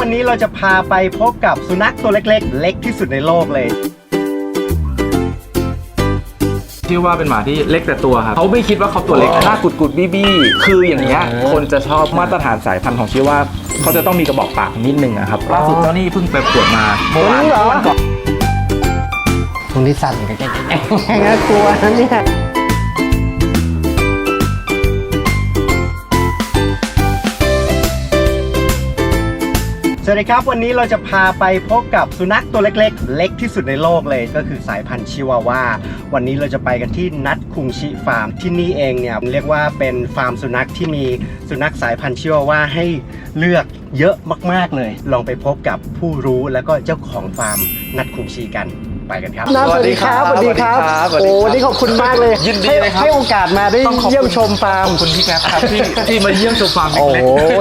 วันนี้เราจะพาไปพบกับสุนัขตัวเล็กๆ เล็กที่สุดในโลกเลย ชื่อว่าเป็นหมาที่เล็กแต่ตัวครับเขาไม่คิดว่าเขาตัวเล็กหน้ากุดกุดบี้บี้คืออย่างเงี้ยเออคนจะชอบมาตรฐานสายพันธุ์ของชื่อว่าเขาจะต้องมีกระบอกปากนิดนึงอะครับล่าสุดเจ้านี่เพิ่งไปปวดมาเมื่อวานจริงเหรอวันก่อนตรงนี้สั่นกันแกน่ากลัวนะเนี่ย สวัสดีครับ วันนี้เราจะพาไปพบกับสุนัขตัวเล็กๆ เล็กที่สุดในโลกเลยก็คือสายพันธุ์ชิวาว่าวันนี้เราจะไปกันที่นัดคุงชิฟาร์มที่นี่เองเนี่ยเรียกว่าเป็นฟาร์มสุนัขที่มีสุนัขสายพันธุ์ชิวาว่าให้เลือกเยอะมากๆเลย ลองไปพบกับผู้รู้แล้วก็เจ้าของฟาร์มนัดคุงชีกัน ไปกันครับสวัสดีครับสวัสดีครับ สวัสดีโอ้ครับนี่ขอบคุณมากเลยยินดีเลยครับให้โอกาสมาได้ต้องขอบคุณเยี่ยมชมฟาร์มขอบคุณพี่แก๊ปครับที่ที่มาเยี่ยมชมฟาร์มโอ้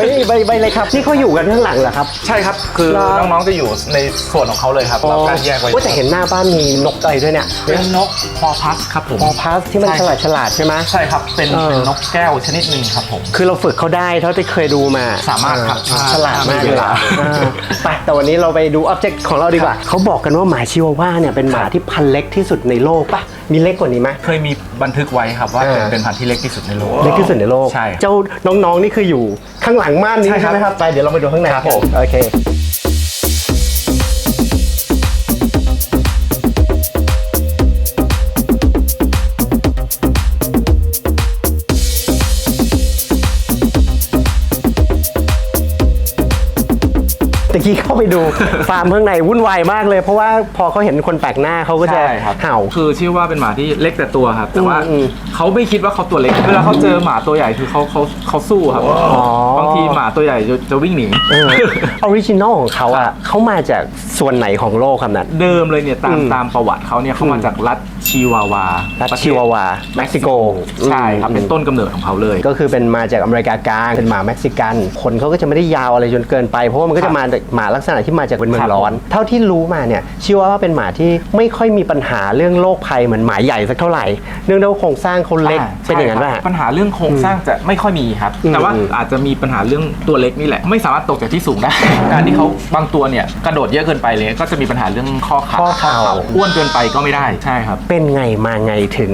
เล็กยใบใบเลยครับที่เขาอยู่กันข้างหลังเหรอครับ ๆใช่ครับ คือเหรอ น้องๆจะอยู่ในส่วนของเขาเลยครับเราการแยกไว้ว่าแต่เห็นหน้าบ้านมีนกอะไรด้วยเนี่ยเป็นนกพอพัสครับผมพอพัสที่มันใช่ ฉลาดฉลาดๆใช่ไหม ใช่ครับเป็นเออ เป็นนกแก้วชนิดหนึ่งครับผม คือเราฝึกเขาได้เท่าที่เคยดูมาสามารถครับอ่ถ้าฉลาดมากถ้ามีเลยเวลาอ่าไปแต่วันนี้เราไปดูอ็อบเจกต์ของเราดีกว่า เขาบอกกันว่าหมาชิวาว่าเนี่ยเป็นหมาที่พันธุ์เล็กที่สุดในโลกปะมีเล็กกว่านี้ไหม เคยมีบันทึกไว้ครับว่าเป็นอ่า เป็นพันธุ์ที่เล็กที่สุดในโลก เล็กที่สุดในโลก ใช่ครับเจ้าน้องๆนี่คืออยู่ข้างหลังม่านนี้ใช่ครับใช่ไหมครับ ไปเดี๋ยวเราไปดูข้างในครับกันผม โอเค กี้เข้าไปดูฟาร์มข้างในวุ่นวายมากเลย เพราะว่าพอเขาเห็นคนแปลกหน้าเขาก็จะใช่ครับ เห่า คือชื่อว่าเป็นหมาที่เล็กแต่ตัวครับ แต่ว่าอืมเขาไม่คิดว่าเขาตัวเล็ก เวลาเขาเจอหมาตัวใหญ่คือเขาเขาเขาสู้ครับบางทีหมาตัวใหญ่จะจะวิ่งหนีออริจินอลของเขาอะเขามาจากส่วนไหนของโลกครับนัท เดิมเลยเนี่ยตามอืมตามประวัติเขาเนี่ยเขามาจากรัฐ ชิวาวารัฐประเทศชิวาวาเม็กซิโกใช่ครับอืมเป็นต้นกำเนิดของเขาเลย ก็คือเป็นมาจากอเมริกากลางเป็นหมาเม็กซิกัน คนเขาก็จะไม่ได้ยาวอะไรจนเกินไป เพราะว่ามันก็จะมาจากหมาลักษณะที่มาจากเป็นเมืองร้อน เท่าที่รู้มาเนี่ยเชื่อว่าเป็นหมาที่ไม่ค่อยมีปัญหาเรื่องโรคภัยเหมือนหมาใหญ่สักเท่าไหร่ เนื่องด้วยว่าโครงสร้างเขาเล็กอ่าเป็นอย่างนั้นใช่ป่ะครับปัญหาเรื่องโครงสร้างจะไม่ค่อยมีครับอืมแต่ว่าอืมอาจจะมีปัญหาเรื่องตัวเล็กนี่แหละ ไม่สามารถตกจากที่สูงได้ การที่เขาบางตัวเนี่ยกระโดดเยอะเกินไปเลย ก็จะมีปัญหาเรื่องข้อขาข้อเข่าอ้วนเกินไปก็ไม่ได้ใช่ครับเป็นไงมาไงถึง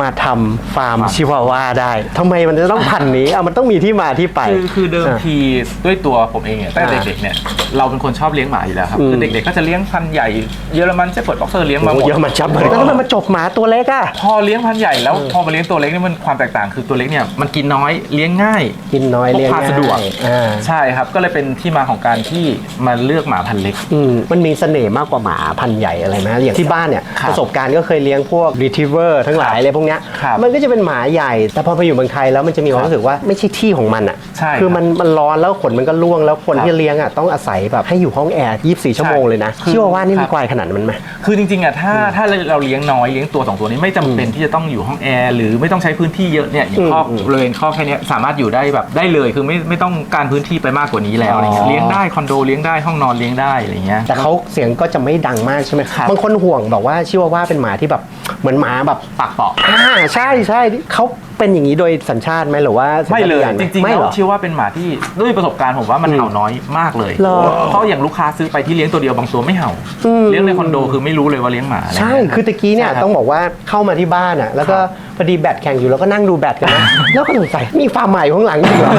มาทำฟาร์มครับชิวาว่าได้ทำไมมันจะต้องพันธุ์นี้เอามันต้องมีที่มาที่ไป คือคือเดิมอะทีด้วยตัวผมเองเนี่ยตั้งแต่อ่าเด็กๆเนี่ยเราเป็นคนชอบเลี้ยงหมาอยู่แล้วครับอืม คือเด็กๆก็จะเลี้ยงพันธุ์ใหญ่เยอรมันเชฟเฟิร์ดบ็อกเซอร์เลี้ยงมาหมโอ้ด เยอะมาจับเลยแล้วทำไมมาจบหมาตัวเล็กอะ พอเลี้ยงพันธุ์ใหญ่แล้วพอมาเลี้ยงตัวเล็กเนี่ยมันความแตกต่างคือตัวเล็กเนี่ยมันกินน้อยเลี้ยงง่าย กินน้อยพกเลี้ยงพาง่ายสะดวก อ่าใช่ครับ ก็เลยเป็นที่มาของการที่มาเลือกหมาพันธุ์เล็ก อืมมันมีเสน่ห์มากกว่าหมาพันธุ์ใหญ่อะไรไหมอย่างที่บ้านเนี่ย ครับประสบการณ์ก็เคยเลี้ยงพวกรีทรีเวอร์ทั้งหลายเลยพวกเนี้ยครับมันก็จะเป็นหมาใหญ่ แต่พอไปอยู่เมืองไทยแล้วมันจะมีความรู้สึกว่าไม่ใช่ที่ของมันอะใช่คือครับมันมันร้อนแล้วขนมันก็ร่วงแล้วคนครับที่เลี้ยงอะต้องอาศัยแบบให้อยู่ห้องแอร์ 24 ชั่วโมงเลยนะคือ เชื่อว่านี่ครัมีบควายขนาดนั้นไหม คือจริงๆอะถ้าถ้าเราเลี้ยงน้อยเลี้ยงตัวสองตัวนี้ไม่จำเป็นที่จะต้องอยู่ห้องแอร์หรือไม่ต้องใช้พื้นที่เยอะเนี่ยอย่างคอกอืมอืมบริเวณคอกแค่เนี้ยสามารถอยู่ได้แบบได้เลยคือไม่ไม่ต้องการพื้นที่ไปมากกว่านี้แล้วอะไรเงี้อ๋ยอเลี้ยงได้คอนโดเลี้ยงได้ห้องนอนเลี้ยงได้อะไรเงี้ย แต่เขาเสียงก็จะไม่ดังมากใช่ไหมครับบางคนห่วงแบบว่าชื่อว่าเป็นหมาที่แบบ เหมือนหมาแบบปากเปาะอ่าใช่ใช่เขาเป็นอย่างนี้โดยสัญชาติไหมหรือว่าสัญไม่ชาตเลยญาณหจริงๆไม่แล้เหวรอ เชื่อว่าเป็นหมาที่ด้วยประสบการณ์ผมว่ามันอืมเห่าน้อยมากเลยเหรอเพราะอย่างลูกค้าซื้อไปที่เลี้ยงตัวเดียวบางตัวไม่เห่า อืม เลี้ยงในคอนโดคือไม่รู้เลยว่าเลี้ยงหมาะไรใช่ เงี้ย คือตะกี้เนี่ยใช่ครับต้องบอกว่าเข้ามาที่บ้านอะ แล้วก็พอดีแบตแข่งอยู่แล้วก็นั่งดูแบตกันนะ แล้วก็สงสัยมีฟาร์มใหม่อยู่ข้างหลังอีกเหรอ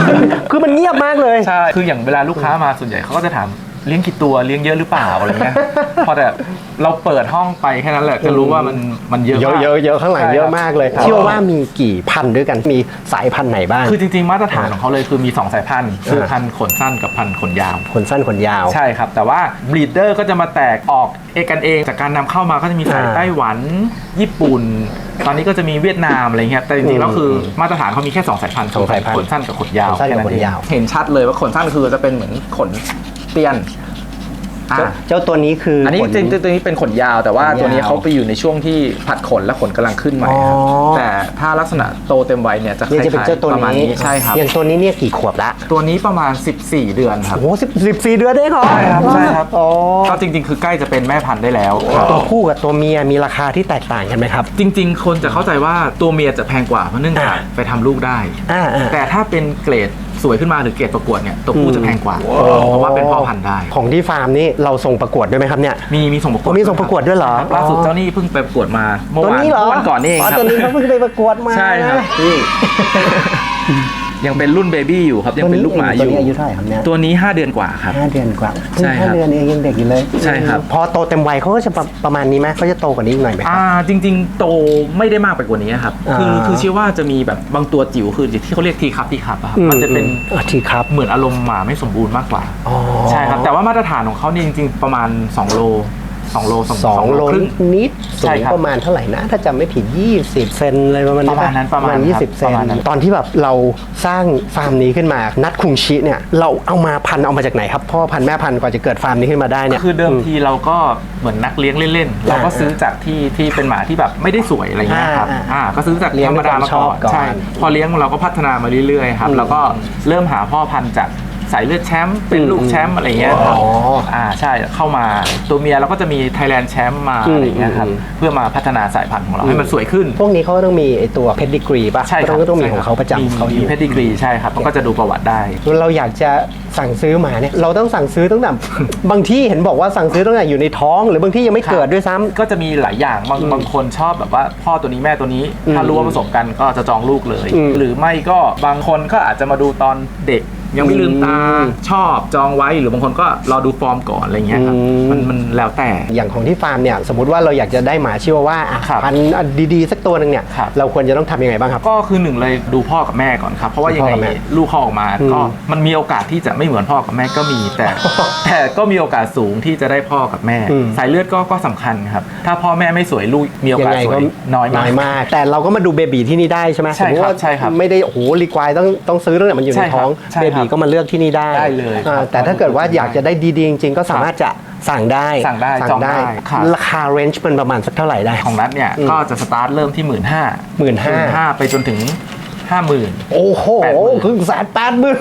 คือมันเงียบมากเลย ใช่คืออย่างเวลาลูกค้ามาส่วนใหญ่เขาก็จะถาม เลี้ยงกี่ตัวเลี้ยงเยอะหรือเปล่าอะไรเงี้ย พอแต่เราเปิดห้องไปแค่นั้นแหละจะรู้ว่ามันมันเยอะเยอะมากเยอะเยอะข้างหลังใช่เยอะมากเลยครับเชื่อว่ามีกี่พันธุ์ด้วยกันมีสายพันธุ์ไหนบ้าง คือจริงๆมาตรฐานของเขาเลยคือมี 2 สายพันธุ์คืออ่าพันธุ์ขนสั้นกับพันธุ์ขนยาว ขนสั้นขนยาวใช่ครับ แต่ว่าบรีดเดอร์ก็จะมาแตกออกเอกกันเอง จากการนำเข้ามาก็จะมีสายอ่าไต้หวันญี่ปุ่นตอนนี้ก็จะมีเวียดนามอะไรเงี้ย แต่จริงๆแล้วคือมาตรฐานเขามีแค่ 2 สายพันธุ์สองสายพันธุ์ขนสั้นกับขนยาวขนสั้นกับแค่ขนยาวเองเห็นชัดเลยว่าขนสั้นคือจะเป็นเหมือนขน เตียนอ่า เจ้าเจ้าตัวนี้คืออัอันนี้จริงๆตัวนี้เป็นขนยาวแต่ว่าขนยาวตัวนี้เขาไปอยู่ในช่วงที่ผัดขนและขนกำลังขึ้นใหม่ครับอ๋อ แต่ถ้าลักษณะโตเต็มวัยเนี่ยจะคเนี่ยล้ายจะเป็นเจ้าตัวๆประมาณนี้นี้ใช่ครับ อย่างตัวนี้เนี่ยกี่ขวบละตัวนี้ประมาณ 14 เดือนครับ โอ้โหสิบสิบสี่เดือนได้เหรอใช่ครับใช่ครับ อ๋อก็จริง ๆ คือใกล้จะเป็นแม่พันธุ์ได้แล้วครับตัวผู้กับตัวเมียมีราคาที่แตกต่างกันไหมครับ จริง ๆ คนจะเข้าใจว่าตัวเมียจะแพงกว่าเพราะเนื่องจากอ่า ไปทำลูกได้ อ่าอ่า แต่ถ้าเป็นเกรด สวยขึ้นมาหรือเกรดประกวดเนี่ยตัวผู้จะแพงกว่า เพราะว่าเป็นพ่อพันธุ์ได้ ของที่ฟาร์มนี่เราส่งประกวดด้วยไหมครับเนี่ย มีมีส่งประกวดมีส่งประกวดด้วยเหรอคบล่าสุดเจ้านี่เพิ่งไปประกวดมาเมื่อตัววานนี้เหรอเมื่อวันก่อนนี่เองครับตัวนี้เขาเพิ่งไปประกวดมาใช่ครับนี่ ยังเป็นรุ่นเบบี้อยู่ครับยังเป็นลูกหมาอตัวยู่นี้อายุเท่าไหร่ครับเนี่ยตัวนี้ 5 เดือนกว่าครับ ห้าเดือนกว่าเพิ่งใช่ครับห้าเดือนเองยังเด็กอยู่เลยใช่ครับ พอโตเต็มวัยเขาก็จะประประมาณนี้ไหมเขาจะโตกว่านี้อีกหน่อยไหมครับ อ่าจริง ๆ โตไม่ได้มากไปกว่านี้ครับ อ่า คือคือเชื่อว่าจะมีแบบบางตัวจิ๋วคือที่เขาเรียกทีคับทีคับอะครับมันจะเป็นอะทีครับเหมือนอารมณ์หมาไม่สมบูรณ์มากกว่า อ๋อ ใช่ครับ แต่ว่ามาตรฐานของเขานี่จริง ๆ ประมาณ 2 โล 2โล2สองโลครึ่ง นิดสูใช่งครับประมาณเท่าไหร่นะ ถ้าจำไม่ผิด 20 เซนอะไรประมาณนี้ประมาณนั้นประมาณยี่ครัสิบบเซปนระมาณนั้น ตอนที่แบบเราสร้างฟาร์มนี้ขึ้นมานัดคุงชิเนี่ยเราเอามาพันธุ์เอามาจากไหนครับพ่อพันธุ์แม่พันธุ์กว่าจะเกิดฟาร์มนี้ขึ้นมาได้เนี่ย คือเดิมทีเราก็เหมือนนักเลี้ยงเล่นๆ เราก็ซื้อจากที่ที่เป็นหมาที่แบบไม่ได้สวยอะไรเงี้ยครับอ่าอ่าก็ซื้อจากเลี้ยงธรรมดาด้วยความมาชก่ออบนก่อนใช่พอเลี้ยงเราก็พัฒนามาเรื่อยๆครับอืมแล้วก็เริ่มหาพ่อพันธุ์จาก สายเลือดแชมป์เป็นลูกแชมป์อะไรเงี้ยครับอ๋ออ่าใช่เข้ามาตัวเมียเราก็จะมีไทยแลนด์แชมป์มาอืมอะไรเงี้ยครับอืม เพื่อมาพัฒนาสายพันธุ์ของเราให้มันสวยขึ้น พวกนี้เขาก็ต้องมีไอตัวเพดดิกรีป่ะใช่ครับก็ต้องมีของเขาประจำเขาอมียู่เพดิกรีใช่ครับมันก็จะดูประวัติได้ เราอยากจะสั่งซื้อหมาเนี่ยเราต้องสั่งซื้อตั้งแต่ บางที่เห็นบอกว่าสั่งซื้อตั้งแต่อยู่ในท้อง หรือบางที่ยังไม่เกิดด้วยซ้ำ ก็จะมีหลายอย่างบางอืมบางคนชอบแบบว่า พ่อตัวนี้แม่ตัวนี้ อืมถ้ารู้ว่าผสมกันก็จะจองลูกเลย อืมหรือไม่ก็บางคนก็อาจจะมาดูตอนเด็ก ยังไม่ลืมตาอืมชอบจองไว้หรือบางคนก็รอดูฟอร์มก่อนอะไรเงี้ยครับอืม มันมันแล้วแต่ อย่างของที่ฟาร์มเนี่ย สมมติว่าเราอยากจะได้หมาชิวาว่าอะครับพันธุ์ดีๆ สักตัวหนึ่งเนี่ย ครับ เราควรจะต้องทำยังไงบ้างครับ ก็คือหนึ่งเลยดูพ่อกับแม่ก่อนครับ เพราะว่ายังไงพ่อกับแม่ลูกเขาออกมาอืมก็มันมีโอกาสที่จะไม่เหมือนพ่อกับแม่ก็มี แต่ แต่ก็มีโอกาสสูงที่จะได้พ่อกับแม่ อืม สายเลือดก็ก็สำคัญครับ ถ้าพ่อแม่ไม่สวยลูกมีโอกาสสวยน้อยมากมาก แต่เราก็มาดูเบบีที่นี่ได้ใช่ไหมใช่ครับสมมุติว่าใช่ครับไม่ได้โอ้โหรีควายต้องต้องซื้อตั้งแต่มันอยู่ใช่ในครับท้องใช่เบครับีบก็มาเลือกที่นี่ได้ได้เลยครับอ่าแต่ถ้าเกิดว่าอยากจะได้ดีๆจริงๆ ก็สามารถจะสั่งได้สั่งได้จองได้ครับ ราคาเรนจ์มันประมาณสักเท่าไหร่ได้ ของนัดเนี่ย อืมก็จะสตาร์ทเริ่มที่หมื่นห้า15,000ห้าไปจนถึงห้าหมื่น โอ้โหแปดหมื่นครึ่งแสนแปดหมื่น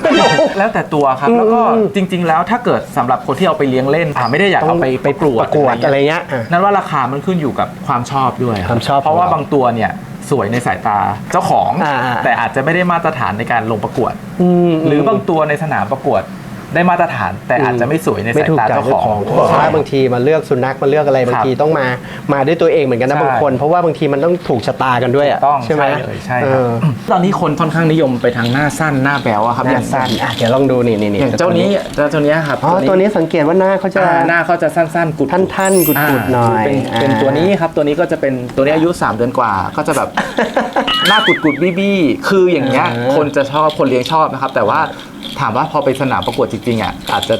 แล้วแต่ตัวครับอืมแล้วก็อืม จริง ๆ แล้วถ้าเกิดสำหรับคนที่เอาไปเลี้ยงเล่นอ่าไม่ได้อยากเอาไปไปประกวดประกวดอะไรเงี้ยอะ นั่นว่าราคามันขึ้นอยู่กับความชอบด้วยความชอบเพราะว่าของเรา บางตัวเนี่ย สวยในสายตาเจ้าของ อ่าๆ แต่อาจจะไม่ได้มาตรฐานในการลงประกวดมหรือบางตัวในสนามประกวด ได้มาตรฐาน แต่อาจจะไม่สวยในไม่สายถูกตาใจเจ้าเจ้าขขอองงเพราะว่าบางทีมาเลือกสุนัขมาเลือกอะไรบางทีต้องมามาด้วยตัวเองเหมือนกันนะใช่บางคน เพราะว่าบางทีมันต้องถูกชะตากันด้วยอะต้องใช่ไหมเลยใช่เอครับอตอนนี้คนค่อนข้างนิยมไปทางหน้าสั้นหน้าแบวอะครับหน้าสั้นอะเดี๋ยวลองดูนี่นี่นี่อย่างเจ้านี้เจ้าตัวเนี้ยครับอ๋อตัวนี้สังเกตว่าหน้าเขาจะอ่าหน้าเขาจะสั้นๆกุดๆท่านๆกุดๆหน่อยเป็นเป็นอ่าตัวนี้ครับตัวนี้ก็จะเป็นตัวนี้อายุ 3 เดือนกว่าก็จะแบบหน้ากุดกุดๆบี้บี้คืออย่างเงี้ยอ่าคนจะชอบคนเลี้ยงชอบนะครับ แต่ว่า ถามว่าพอไปสนามประกวดจริงๆอะอาจจะ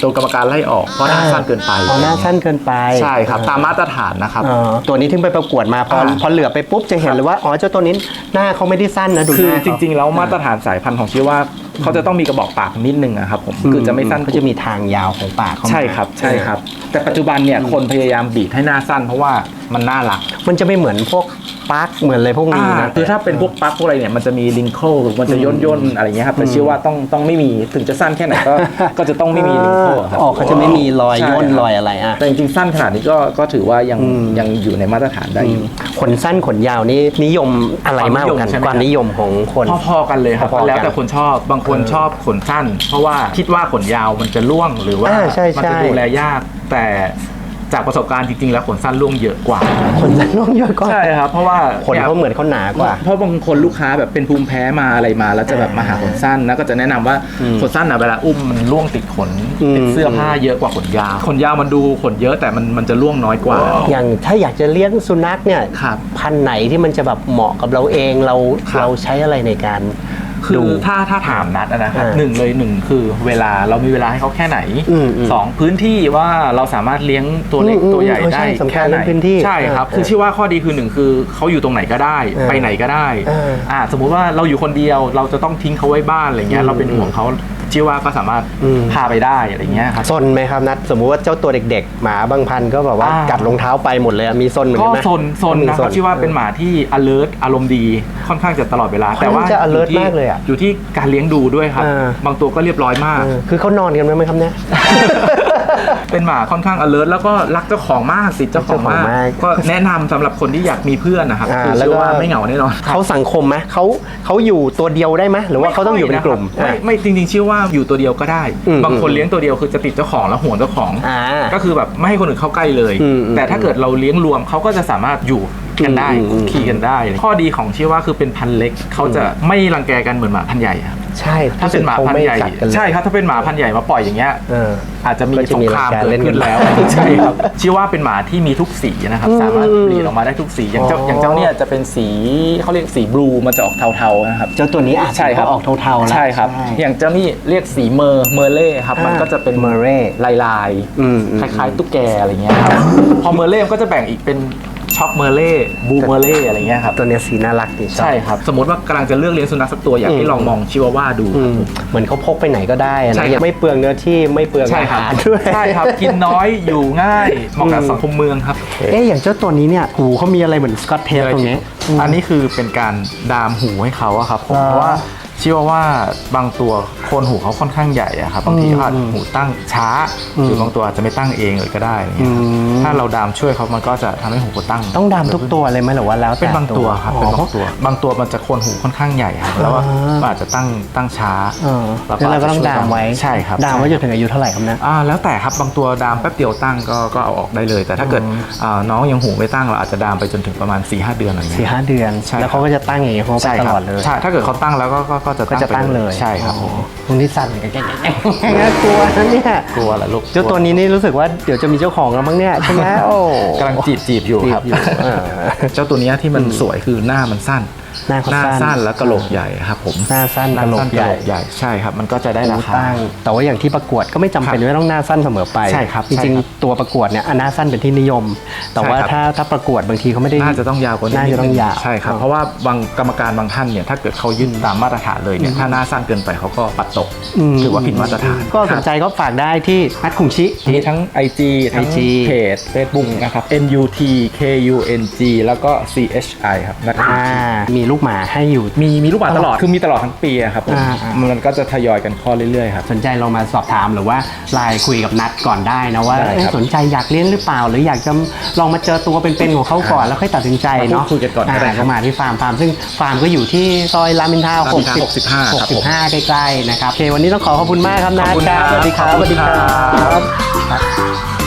โดนกรรมการไล่ออกเพราะหน้าสั้นเกินไปอ๋อหน้าสั้นเกินไปใช่ครับ ตามมาตรฐานนะครับ อ๋อตัวนี้ถึงไปประกวดมาพออ่าพอเหลือไปปุ๊บจะเห็นเลยว่าอ๋อเจ้าตัวนี้หน้าเขาไม่ได้สั้นนะดูคือหน้าจริง ๆ แล้วมาตรฐานสายพันธุ์ของชื่อว่าเขาจะต้องมีกระบอกปากนิดนึงอะครับผมคือจะไม่สั้นเขาจะมีทางยาวของปากเข้ามา ใช่ครับใช่ครับ แต่ปัจจุบันเนี่ยคนพยายามบีบให้หน้าสั้นเพราะว่ามันน่ารักมันจะไม่เหมือนพวกปาร์คเหมือนอะไรพวกนี้อ่านะคือถ้าเป็นพวกปลั๊กพวกอะไรเนี่ยมันจะมีลิงโคมันจะย่นย่นๆอะไรเงี้ยครับแต่เชื่อว่าต้องต้องไม่มีถึงจะสั้นแค่ไหนก็ก็จะต้องไม่มีลิงโคครับอ๋อเขาจะไม่มีรอยใช่ย่นครับรอยอะไรอะแต่จริงๆสั้นขนาดนี้ก็ก็ถือว่ายังอืมยังอยู่ในมาตรฐานได้อยู่ขนสั้นขนยาวนี่นิยมอะไรมากกว่ากันความนิยมใช่ไหมความนิยมของคนพอๆกันเลยครับพอๆกันแล้วแต่คนชอบบางคนเออชอบขนสั้น เพราะว่าคิดว่าขนยาวมันจะร่วงหรือว่าอ่าใช่มัใช่จะดูแลยากแต่จากประสบการณ์จริงๆแล้วขนสั้นร่วงเยอะกว่า ขนสั้นร่วงเยอะกว่าใช่ครับ เพราะว่าขนเขาเหมือนเขาหนากว่า เพราะบางคนลูกค้าแบบเป็นภูมิแพ้มาอะไรมา แล้วจะแบบมาหาขนสั้นนะก็จะแนะนำว่าอืมขนสั้นนะเวลาอุ้มมันร่วงติดขนอืม ติดเสื้อผ้าเยอะกว่าขนยาวขนยาวมันดูขนเยอะแต่มันมันจะร่วงน้อยกว่า อย่างถ้าอยากจะเลี้ยงสุนัขเนี่ยครับ พันธุ์ไหนที่มันจะแบบเหมาะกับเราเองเราครับ เราใช้อะไรในการ คืดูอถ้าถ้าถามนัดอะนะครับอ่าหนึ่งเลยหนึ่งคือเวลาเรามีเวลาให้เขาแค่ไหนอืมอืมสองพื้นที่ว่าเราสามารถเลี้ยงตัวเล็กอืมอืมตัวใหญ่เออใช่ได้สำคัญแค่ไหนเรื่องพื้นที่ใช่ครับอ่าคือชื่อว่าข้อดีคือหนึ่งคือเขาอยู่ตรงไหนก็ได้อ่าไปไหนก็ได้อ่าอ่าสมมุติว่าเราอยู่คนเดียวเราจะต้องทิ้งเขาไว้บ้านอะไรเงี้อืยมเราเป็นห่วงเขา ชื่อว่าก็สามารถอืมพาไปได้อะไรเงี้ยครับซนไหมครับนัดสมมุติว่าเจ้าตัวเด็ก ๆ หมาบางพันธุ์ก็แบบว่าอ่ากัดรองเท้าไปหมดเลยอะมีซนเหมือนก็กันไหมโซนโซนมีนะครับชื่อว่าเป็นหมาที่ alert อารมณ์ดีค่อนข้างจะตลอดเวลา แต่ว่าจะ alert ยู่ที่มากเลยอะอยู่ที่การเลี้ยงดูด้วยครับอ่าบางตัวก็เรียบร้อยมากเออคือเขานอนกันไหมครับเนี่ย เป็นหมาค่อนข้าง alert แล้วก็รักเจ้าของมากติดเจ้าของมากเจ้าของมากก็แนะนำสำหรับคนที่อยากมีเพื่อนนะครับอ่าคือแล้วเชื่อก็ว่าไม่เหงาแน่นอนเขาสังคมไหมเขาเขาอยู่ตัวเดียวได้ไหมหรือว่าเขาต้องอยู่เป็นกลุ่ม ไม่ไม่จริงๆเชื่อว่าอยู่ตัวเดียวก็ได้ อืม บางคนเลี้ยงตัวเดียวคือจะติดเจ้าของแล้วห่วงเจ้าของ อ่า ก็คือแบบไม่ให้คนอื่นเข้าใกล้เลย อืมอืมแต่ถ้าเกิดเราเลี้ยงรวมเขาก็จะสามารถอยู่กันได้อืมอืมคุกคีกันได้ ข้อดีของชื่อว่าคือเป็นพันธุ์เล็กเขาจะไม่รังแกกันเหมือนหมาพันธุ์ใหญ่ครับ ใช่ถ้าเป็นหมาพันธุ์ใหญ่เขไม่กัดกันเลยใช่ครับถ้าเป็นหมาพันธุ์ใหญ่มาปล่อยอย่างเงี้ยเอออาจจะมีก็สจะงมีครามการเกิเล่ดนขึ้นกันแล้วใช่ครับชื่อว่าเป็นหมาที่มีทุกสีนะครับอืมสามารถปลีดออกมาได้ทุกสี อย่างเจ้าอ๋อออย่างเจ้าเนี่ยจะเป็นสีเขาเรียกสีบลูมันจะออกเทาๆนะครับเจ้าตัวนี้อาจจะใช่ครับออกเทาๆแล้วใช่ครับ อย่างเจ้านี่เรียกสีเมอร์เมอร์เล่ครับอ่ามัมันก็จะเป็นเมอร์เร่ลายลายๆอืมอืมคล้ายๆ ตุ๊กแกอะไรเงี้ยครับพอเมอร์เล่มันก็จะแบ่งอีกเป็น ช็อกเมอร์เล่บูเมอร์เล่อะไรเงี้ยครับตัวเนี้ยสีน่ารักดีอบใช่ครับ สมมติว่ากำลังจะเลือกเลี้ยงสุนัขสักตัวอยากให้อืมลองมองชิวาว่าดูอืมเหมือนเขาพกไปไหนก็ได้อะใช่นะครับยังไม่เปลืองเนื้อที่ไม่เปลืองใช่อาครับหารด้วยใช่ครับ กินน้อยอยู่ง่ายเหมาะกับอืมสังคมเมืองครับ เอ๊ะอย่างเจ้าตัวนี้เนี่ยหูเขามีอะไรเหมือนสกอตเทปตรงนี้ อันนี้คือเป็นการดามหูให้เขาอะครับผมอ่าเพราะว่าเชื่อว่าบางตัวโคนหูเขาค่อนข้างใหญ่อะครับบางทีอืมเขาอาจจะหูตั้งช้าอืมหรือบางตัวอาจจะไม่ตั้งเองเลยก็ได้อะไรเงี้ยครับอืมถ้าเราดามช่วยเขามันก็จะทำให้หูเขาตั้ง ต้องดามทุกตัวเลยไหมหรือว่าแล้วแต่เป็นบางตัวครับเป็นอ๋อบางตัว บางตัวมันจะโคนหูค่อนข้างใหญ่ครับแล้วว่าอ่ามันอาจจะตั้งตั้งช้าเออแล้วเราก็ต้องดามไว้ใช่ครับดามไว้จนถึงอายุเท่าไหร่ครับเนี่ยอ่าแล้วแต่ครับบางตัวดามแป๊บเดียวตั้งก็ก็เอาออกได้เลย แต่ถ้าเกิดอืมอ่าน้องยังหูไม่ตั้งเราอาจจะดามไปจนถึงประมาณ4ีหเดือนอะไรเงี้ยสี่ห้าเดือนใช่แล้วเขาก็จะตั้งอย่างนี้เขาไปใช่ตคลรัอดเลยใช่ถ้าเกิดเขาตั้งแล้วก็ก็ก็จะก็จะตั้งไปเลยใช่ครับผมตรงนี้สั่นกันแก่ๆน่ากลัวนะเนี่ยกลัวแหละลูกเจ้าตัวนี้นี่รู้สึกว่าเดี๋ยวจะมีเจ้าของแล้วมั้งเนี่ยใช่ไหมโอ้กำลังจีบจีบอยู่ครับจีบอยู่เออเจ้าตัวเนี้ยที่มันสวยคือหน้ามันสั้น หน้าเขาหน้าสั้นสั้นแล้วกระโหลกใหญ่ครับผมหน้าสั้นหน้ากะโหลสั้นกใหญ่ใหญ่ใช่ครับ มันก็จะได้ราคา ตั้งแต่ว่าอย่างที่ประกวดก็ไม่จำเป็นครับว่าต้องหน้าสั้นเสมอไปใช่ครับจริงใช่ครับๆตัวประกวดเนี่ยอะหน้าสั้นเป็นที่นิยม แต่ว่าใช่ครับ ถ้าถ้าประกวดบางทีเขาไม่ได้ น่าจะต้องยาวกว่านี้น่าจะต้องยาวใช่ครับอ๋อเพราะว่าบางกรรมการบางท่านเนี่ยถ้าเกิดเขายื่นตามมาตรฐานเลยเนี่ยถ้าหน้าสั้นเกินไปเขาก็ปัดตกมถือว่าผิดมาตรฐานก็สนใจก็ฝากได้ที่นัดคุงชิ มีทั้ง IG ทั้ง IG เพจ Facebook นะครับ NUT KUNG แล้วก็ CHI ครับนะครับ อ่ามีลูกหมาให้อยู่ มีมีลูกหมาตลอดคือมีตลอดทั้งปีอะครับผมอ่าอ่ามันก็จะทยอยกันคลอดเรื่อยๆครับ สนใจลองมาสอบถามหรือว่าไลน์คุยกับนัดก่อนได้นะว่าได้ครับ เอ๊ะสนใจอยากเลี้ยงหรือเปล่า หรืออยากจะลองมาเจอตัวเป็นๆของเขาก่อนแล้วค่อยตัดสินใจเนาะมาพูดคุยกันก่อนก็ได้ครับก็มาที่ฟาร์มฟาร์มซึ่งฟาร์มก็อยู่ที่ซอยรามอินทรารามอินทรา60 65ครับผม65 ใกล้ๆนะครับโอเควันนี้ต้องขอขอบคุณมากครับนัดขอบคุณครับครับสวัสดีครับขอบคุณสวัสดีคครัรับครับ